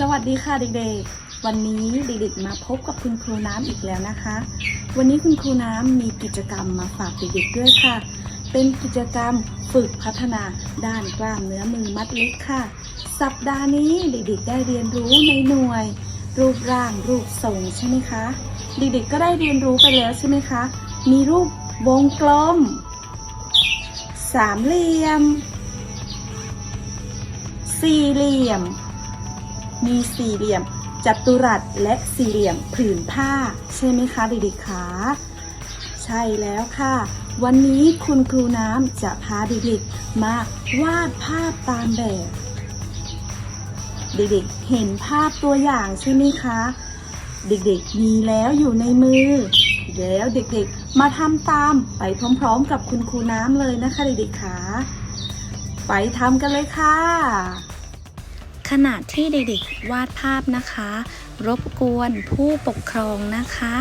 สวัสดีค่ะเด็กๆ วันนี้เด็กๆมาพบกับคุณครูน้ำอีกแล้วนะคะ วันนี้คุณครูน้ำมีกิจกรรมมาฝากเด็กๆด้วยค่ะ เป็นกิจกรรมฝึกพัฒนาด้านกล้ามเนื้อมือมัดเล็กค่ะ สัปดาห์นี้เด็กๆ ได้เรียนรู้ในหน่วย รูปร่างรูปทรงใช่ไหมคะ เด็กๆ ก็ได้เรียนรู้ไปแล้วใช่ไหมคะ มีรูปวงกลม สามเหลี่ยม สี่เหลี่ยม มีสี่เหลี่ยม จัตุรัสและสี่เหลี่ยมผืนผ้า ใช่ไหมคะเด็กๆคะใช่แล้วค่ะ วันนี้คุณครูน้ำจะพาเด็กๆมาวาดภาพตามแบบ เด็กๆเห็นภาพตัวอย่างใช่ไหมคะ เด็กๆมีแล้วอยู่ในมือแล้วเด็กๆมาทำตามไปพร้อมๆกับคุณครูน้ำเลยนะคะเด็กๆคะไปทำกันเลยค่ะ ขณะที่เด็กๆวาดภาพนะคะ รบกวนผู้ปกครองนะคะ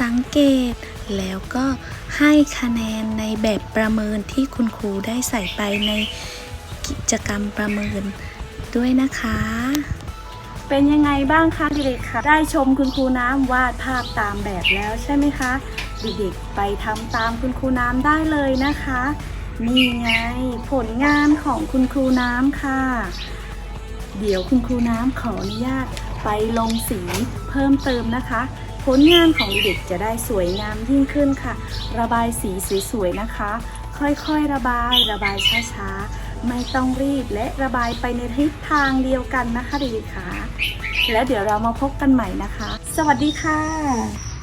สังเกตแล้วก็ให้คะแนนในแบบประเมินที่คุณครูได้ใส่ไปในกิจกรรมประเมินด้วยนะคะ เป็นยังไงบ้างคะเด็กๆคะได้ชมคุณครูน้ำวาดภาพตามแบบแล้วใช่ไหมคะ เด็กๆไปทำตามคุณครูน้ำได้เลยนะคะ นี่ไงผลงานของคุณครูน้ำค่ะ เดี๋ยวคุณครูน้ำขออนุญาตไปลงสีเพิ่มเติมนะคะ ผลงานของเด็กจะได้สวยงามยิ่งขึ้นค่ะ ระบายสีสวยๆนะคะ ค่อยๆระบายระบายช้าๆ ไม่ต้องรีบและระบายไปในทิศทางเดียวกันนะคะเด็กๆค่ะ แล้วเดี๋ยวเรามาพบกันใหม่นะคะ สวัสดีค่ะ